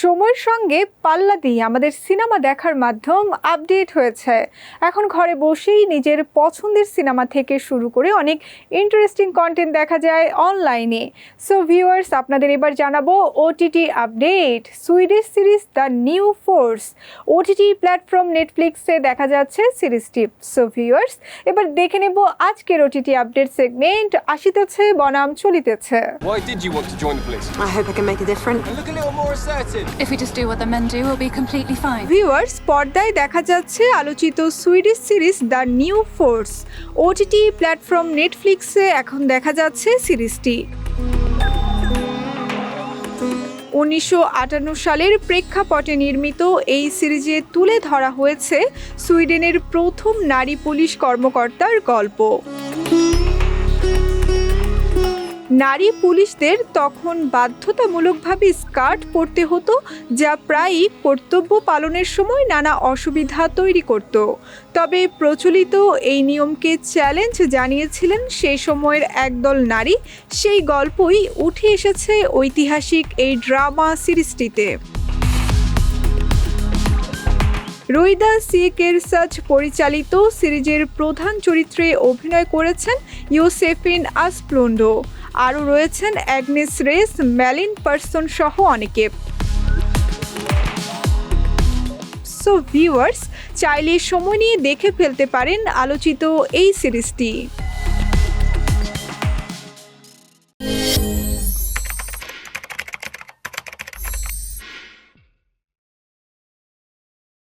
সময়ের সঙ্গে পাল্লা দিয়ে আমাদের সিনেমা দেখার মাধ্যম আপডেট হয়েছে এখন ঘরে বসেই নিজের পছন্দের সিনেমা থেকে শুরু করে অনেক ইন্টারেস্টিং কন্টেন্ট দেখা যায় অনলাইনে সো ভিউয়ার্স আপনাদের এবার জানাব OTT update Swedish series the new force OTT platform নেটফ্লিক্সে দেখা যাচ্ছে সিরিজটি সো ভিউয়ার্স এবার দেখে নেব আজকের ওটিটি আপডেট সেগমেন্ট আসিতেছে বনাম চলিতেছে Why did you want to join the police? I hope I can make a difference. Look a little more assertive. Viewers পর্দায় দেখা যাচ্ছে আলোচিত Swedish series the new force OTT platform নেটফ্লিক্সে এখন দেখা যাচ্ছে সিরিজটি। উনিশশো আটান্ন সালের প্রেক্ষাপটে নির্মিত এই সিরিজে তুলে ধরা হয়েছে সুইডেনের প্রথম নারী পুলিশ কর্মকর্তার গল্প। নারী পুলিশদের তখন বাধ্যতামূলকভাবে স্কার্ট পরতে হতো, যা প্রায়ই কর্তব্য পালনের সময় নানা অসুবিধা তৈরি করত। তবে প্রচলিত এই নিয়মকে চ্যালেঞ্জ জানিয়েছিলেন সেই সময়ের একদল নারী। সেই গল্পই উঠে এসেছে ঐতিহাসিক এই ড্রামা সিরিজটিতে। রুইদা সি কেরসাজ পরিচালিত সিরিজের প্রধান চরিত্রে অভিনয় করেছেন ইউসেফিন আসপ্লুন্ডো। আরও রয়েছেন অ্যাগনেস রেস, ম্যালিন পার্সন সহ অনেকে। সো ভিউয়ার্স চাইলে সময় নিয়ে দেখে ফেলতে পারেন আলোচিত এই সিরিজটি।